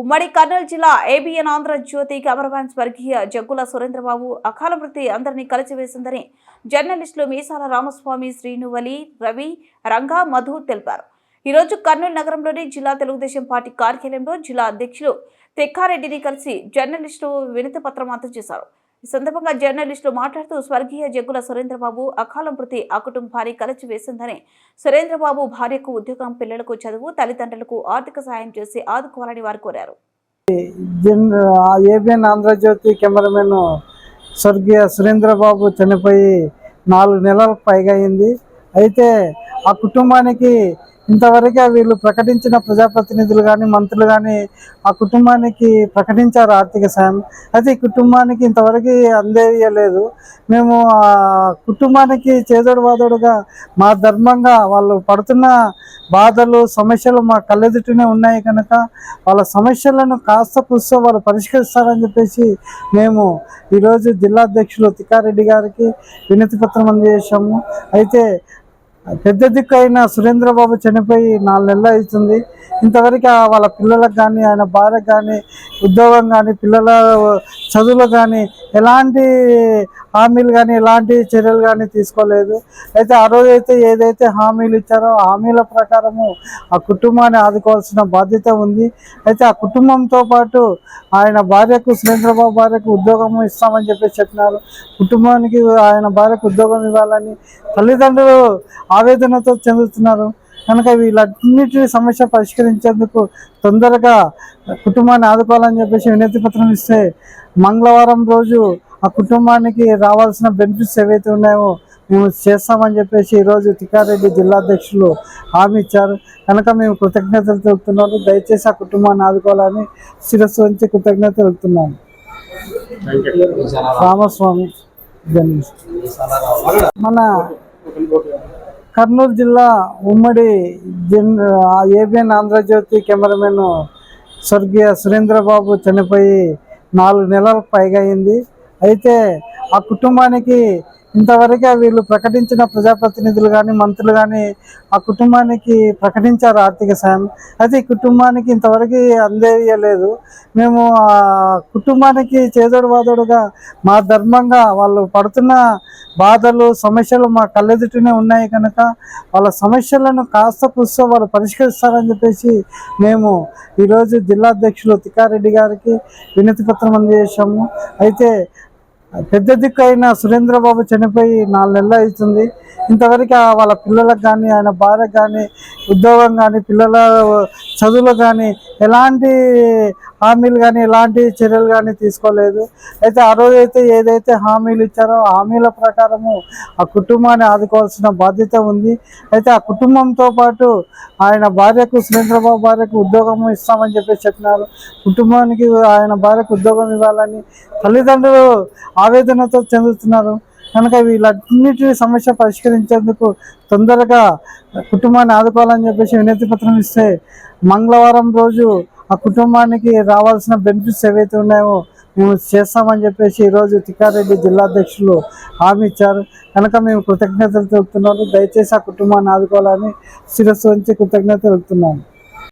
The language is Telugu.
ఉమ్మడి కర్నూలు జిల్లా ఏబిఎన్ ఆంధ్రజ్యోతి కెమెరామ్యాన్ స్వర్గీయ జగ్గుల సురేంద్రబాబు అకాల మృతి అందరినీ కలిసివేసిందని జర్నలిస్టులు మీసాల రామస్వామి శ్రీనువలి రవి రంగా మధు తెలిపారు. ఈరోజు కర్నూలు నగరంలోని జిల్లా తెలుగుదేశం పార్టీ కార్యాలయంలో జిల్లా అధ్యక్షులు తెక్కారెడ్డిని కలిసి జర్నలిస్టులు వినతి పత్రం అందజేశారు. ఈ సందర్భంగా జర్నలిస్టులు మాట్లాడుతూ స్వర్గీయ జగ్గుల సురేంద్రబాబు అకాల మృతి ఆ కుటుంబాన్ని కలిసివేసిందని సురేంద్రబాబు భార్యకు ఉద్యోగం పిల్లలకు చదువు తల్లిదండ్రులకు ఆర్థిక సాయం చేసి ఆదుకోవాలని వారు కోరారు. ఏబిఎన్ ఆంధ్రజ్యోతి కెమెరామెన్ స్వర్గీయ సురేంద్రబాబు చనిపోయి నాలుగు నెలలకు పైగా అయింది. అయితే ఆ కుటుంబానికి ఇంతవరకే వీళ్ళు ప్రకటించిన ప్రజాప్రతినిధులు కానీ మంత్రులు కానీ ఆ కుటుంబానికి ప్రకటించారు ఆర్థిక సాయం. అయితే ఈ కుటుంబానికి ఇంతవరకు అందేయలేదు. మేము ఆ కుటుంబానికి చేదోడు వాదోడుగా మా ధర్మంగా వాళ్ళు పడుతున్న బాధలు సమస్యలు మా కళ్ళెదుటనే ఉన్నాయి కనుక వాళ్ళ సమస్యలను కాస్త కూస్తో వాళ్ళు పరిష్కరిస్తారని చెప్పేసి మేము ఈరోజు జిల్లా అధ్యక్షులు తిక్కారెడ్డి గారికి వినతి పత్రం అందజేశాము. అయితే పెద్ద దిక్కు అయిన సురేంద్రబాబు చనిపోయి నాలుగు నెలలు అవుతుంది. ఇంతవరకు ఆ వాళ్ళ పిల్లలకు కానీ ఆయన భార్యకు కానీ ఉద్యోగం కానీ పిల్లల చదువులు కానీ ఎలాంటి హామీలు కానీ ఎలాంటి చర్యలు కానీ తీసుకోలేదు. అయితే ఆ రోజైతే ఏదైతే హామీలు ఇచ్చారో హామీల ప్రకారము ఆ కుటుంబాన్ని ఆదుకోవాల్సిన బాధ్యత ఉంది. అయితే ఆ కుటుంబంతో పాటు ఆయన భార్యకు సురేంద్రబాబు భార్యకు ఉద్యోగం ఇస్తామని చెప్పేసి చెప్పినారు. కుటుంబానికి ఆయన భార్యకు ఉద్యోగం ఇవ్వాలని తల్లిదండ్రులు ఆవేదనతో చెందుతున్నారు. కనుక వీళ్ళన్నిటి సమస్య పరిష్కరించేందుకు తొందరగా కుటుంబాన్ని ఆదుకోవాలని చెప్పేసి వినతి పత్రం ఇస్తే మంగళవారం రోజు ఆ కుటుంబానికి రావాల్సిన బెనిఫిట్స్ ఏవైతే ఉన్నాయో మేము చేస్తామని చెప్పేసి ఈరోజు తిక్కారెడ్డి జిల్లా అధ్యక్షులు హామీ ఇచ్చారు. కనుక మేము కృతజ్ఞతలు తెలుపుతున్నాము. దయచేసి ఆ కుటుంబాన్ని ఆదుకోవాలని శిరస్సు వంచి కృతజ్ఞతలు తెలుపుతున్నాము. రామస్వామి మన కర్నూలు జిల్లా ఉమ్మడి జన్ ఏబిఎన్ ఆంధ్రజ్యోతి కెమెరామెన్ స్వర్గీయ సురేంద్రబాబు చనిపోయి నాలుగు నెలలకు పైగా అయింది. అయితే ఆ కుటుంబానికి ఇంతవరకే వీళ్ళు ప్రకటించిన ప్రజాప్రతినిధులు కానీ మంత్రులు కానీ ఆ కుటుంబానికి ప్రకటించారు ఆర్థిక సాయం. అయితే ఈ కుటుంబానికి ఇంతవరకు అందేయలేదు. మేము ఆ కుటుంబానికి చేదోడు వాదోడుగా మా ధర్మంగా వాళ్ళు పడుతున్న బాధలు సమస్యలు మా కళ్ళెదుటనే ఉన్నాయి కనుక వాళ్ళ సమస్యలను కాస్త కూస్తో వాళ్ళు పరిష్కరిస్తారని చెప్పేసి మేము ఈరోజు జిల్లా అధ్యక్షులు తిక్కారెడ్డి గారికి వినతి పత్రం అందజేశాము. అయితే పెద్ద దిక్కు అయిన సురేంద్రబాబు చనిపోయి నాలుగు నెలలు అవుతుంది. ఇంతవరకు వాళ్ళ పిల్లలకు కానీ ఆయన భార్యకు కానీ ఉద్యోగం కానీ పిల్లల చదువులు కానీ ఎలాంటి హామీలు కానీ ఎలాంటి చర్యలు కానీ తీసుకోలేదు. అయితే ఆ రోజు అయితే ఏదైతే హామీలు ఇచ్చారో హామీల ప్రకారము ఆ కుటుంబాన్ని ఆదుకోవాల్సిన బాధ్యత ఉంది. అయితే ఆ కుటుంబంతో పాటు ఆయన భార్యకు సురేంద్రబాబు భార్యకు ఉద్యోగం ఇస్తామని చెప్పేసి చెప్పినారు. కుటుంబానికి ఆయన భార్యకు ఉద్యోగం ఇవ్వాలని తల్లిదండ్రులు ఆవేదనతో చెందుతున్నారు. కనుక వీళ్ళన్నిటి సమస్య పరిష్కరించేందుకు తొందరగా కుటుంబాన్ని ఆదుకోవాలని చెప్పేసి వినతి పత్రం ఇస్తే మంగళవారం రోజు ఆ కుటుంబానికి రావాల్సిన బెనిఫిట్స్ ఏవైతే ఉన్నాయో మేము చేస్తామని చెప్పేసి ఈరోజు తిక్కారెడ్డి జిల్లా అధ్యక్షులు హామీ ఇచ్చారు. కనుక మేము కృతజ్ఞతలు తెలుపుతున్నాము. దయచేసి ఆ కుటుంబాన్ని ఆదుకోవాలని శిరస్సు వంచి కృతజ్ఞతలు తెలుపుతున్నాము.